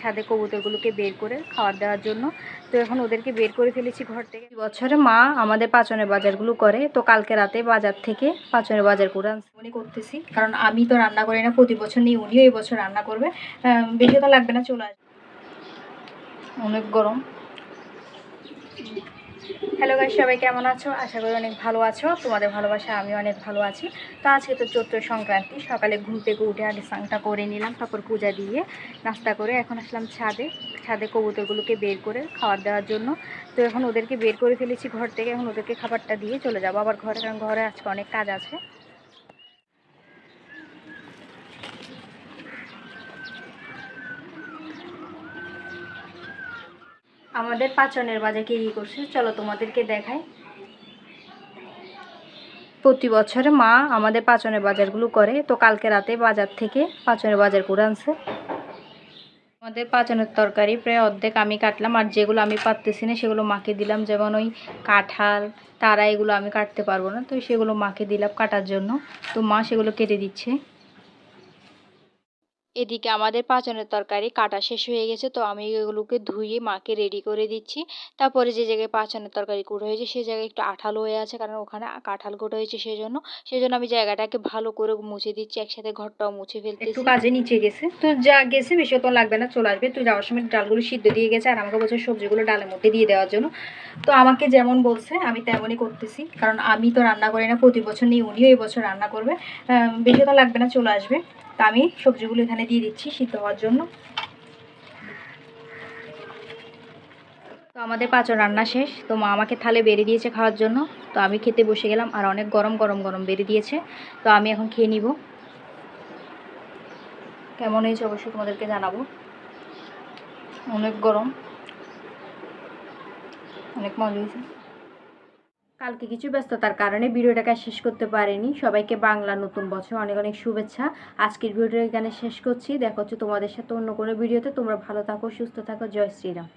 ছাদে কবুতরগুলোকে বের করে খাওয়ার দেওয়ার জন্য। তো এখন ওদেরকে বের করে ফেলেছি ঘর থেকে। বছরে মা আমাদের পাচনের বাজারগুলো করে, তো কালকে রাতে বাজার থেকে পাচনের বাজার করে মনে করতেছি, কারণ আমি তো রান্না করি না, প্রতি বছর নিয়ে উনিও এই বছর রান্না করবে। বেশি তো লাগবে না, চলে আসবে। অনেক গরম। হ্যালো গাই সবাই কেমন আছো? আশা করি অনেক ভালো আছো। তোমাদের ভালোবাসা আমি অনেক ভালো আছি। তো আজকে তো চৈত্র সংক্রান্তি, সকালে ঘুম থেকে উঠে আগে স্নানটা করে নিলাম, তারপর পূজা দিয়ে নাস্তা করে এখন আসলাম ছাদে। ছাদে কবুতরগুলোকে বের করে খাবার দেওয়ার জন্য। তো এখন ওদেরকে বের করে ফেলেছি ঘর থেকে, এখন ওদেরকে খাবারটা দিয়ে চলে যাব আবার ঘরে, কারণ ঘরে আজকে অনেক কাজ আছে। আমাদের পাচনের বাজারকে ই করছে, চলো তোমাদেরকে দেখাই। প্রতি বছরে মা আমাদের পাচনের বাজারগুলো করে, তো কালকে রাতে বাজার থেকে পাচনের বাজার করে আনছে। আমাদের পাচনের তরকারি প্রায় অর্ধেক আমি কাটলাম, আর যেগুলো আমি পারতেছি না সেগুলো মাকে দিলাম, যেমন ওই কাঁঠাল, তারা এগুলো আমি কাটতে পারব না, তো সেগুলো মাকে দিলাম কাটার জন্য। তো মা সেগুলো কেটে দিচ্ছে। এদিকে আমাদের পাচনের তরকারি কাটা শেষ হয়ে গেছে, তো আমি এগুলোকে ধুয়ে মাকে রেডি করে দিচ্ছি। তারপরে যে জায়গায় পাচনের তরকারি কুড়ো হয়েছে সেই জায়গায় একটু আঠালো হয়ে আছে, কারণ ওখানে কাঁঠাল কুটো হয়েছে সেই জন্য সেই জন্য আমি জায়গাটাকে ভালো করে মুছে দিচ্ছি, একসাথে ঘরটাও মুছে ফেলতে একটু কাজে নিচে গেছে। তো যা গেছে, বেশি তো লাগবে না, চলে আসবে। তো যাওয়ার সময় ডালগুলো সিদ্ধ দিয়ে গেছে, আর আমাকে বলছে সবজিগুলো ডালের মধ্যে দিয়ে দেওয়ার জন্য। তো আমাকে যেমন বলছে, আমি তেমনই করতেছি। কারণ আমি তো রান্না করি না, প্রতি বছর নিয়ে উনিও এই বছর রান্না করবে। বেশি তো লাগবে না, চলে আসবে। তা আমি সবজিগুলো এখানে দিয়ে দিচ্ছি সিদ্ধ হওয়ার জন্য। তো আমাদের পাঁচন রান্না শেষ। তো মা আমাকে থালে বেড়ে দিয়েছে খাওয়ার জন্য। তো আমি খেতে বসে গেলাম আর অনেক গরম গরম গরম বেড়ে দিয়েছে। তো আমি এখন খেয়ে নিব। কেমন হয়েছে অবশ্যই তোমাদেরকে জানাব। অনেক গরম। অনেক মজা হয়েছে। কালকে কিছু ব্যস্ততার কারণে ভিডিওটাকে শেষ করতে পারিনি। সবাইকে বাংলা নতুন বছর অনেক অনেক শুভেচ্ছা। আজকের ভিডিওটা এখানে শেষ করছি। দেখো হচ্ছে তোমাদের সাথে অন্য কোনো ভিডিওতে। তোমরা ভালো থাকো, সুস্থ থাকো। জয় শ্রীরাম।